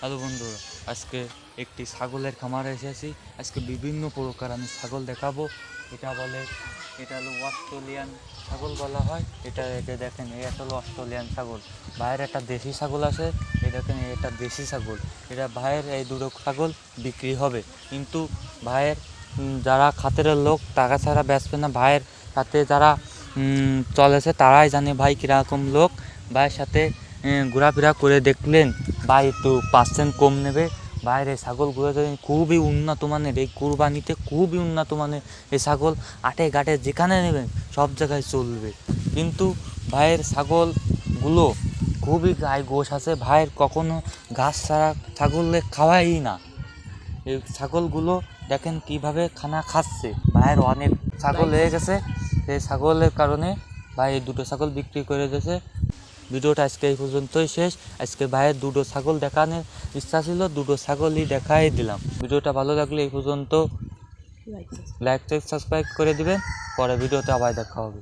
Hello বন্ধুরা আজকে একটি ছাগলের খামারে এসেছি আজকে বিভিন্ন প্রকার আমি ছাগল দেখাবো। এটা বলে, এটা হলো অস্ট্রেলিয়ান ছাগল বলা হয়। এটা এটা দেখেন এটা হলো অস্ট্রেলিয়ান ছাগল। বাইরের একটা দেশি ছাগল আছে এই দেখেন এটা দেশি ছাগল। এটা ভাইয়ের এই দুটো ছাগল বিক্রি হবে। কিন্তু ভাইয়ের যারা খাতের লোক, টাকা ছাড়া বেচবে না। ভাইয়ের সাথে যারা চলেছে, তারাই জানে ভাই কীরকম লোক। ভাইয়ের সাথে ঘোরাফেরা করে দেখলেন, ভাই একটু পার্সেন্ট কম নেবে। বাইরে ছাগলগুলো খুবই উন্নত মানের, এই কুরবানিতে খুবই উন্নত মানের এই ছাগল। আটে ঘাটে যেখানে নেবেন, সব জায়গায় চলবে। কিন্তু ভাইয়ের ছাগলগুলো খুবই গায়ে গোশ আছে। ভাইয়ের কখনো ঘাস ছাড়া ছাগলে খাওয়াই না। এই ছাগলগুলো দেখেন কীভাবে খানা খাচ্ছে। ভাইয়ের অনেক ছাগল হয়ে গেছে। সেই ছাগলের কারণে ভাই দুটো ছাগল বিক্রি করে দিয়েছে। ভিডিওটা আজকে এই পর্যন্তই শেষ। আজকে ভাইয়ের দুটো ছাগল দেখানোর ইচ্ছা ছিল দুটো ছাগলই দেখাই দিলাম। ভিডিওটা ভালো লাগলে এই পর্যন্ত লাইক সাবস্ক্রাইব করে দিবেন। পরে ভিডিওতে আবার দেখা হবে।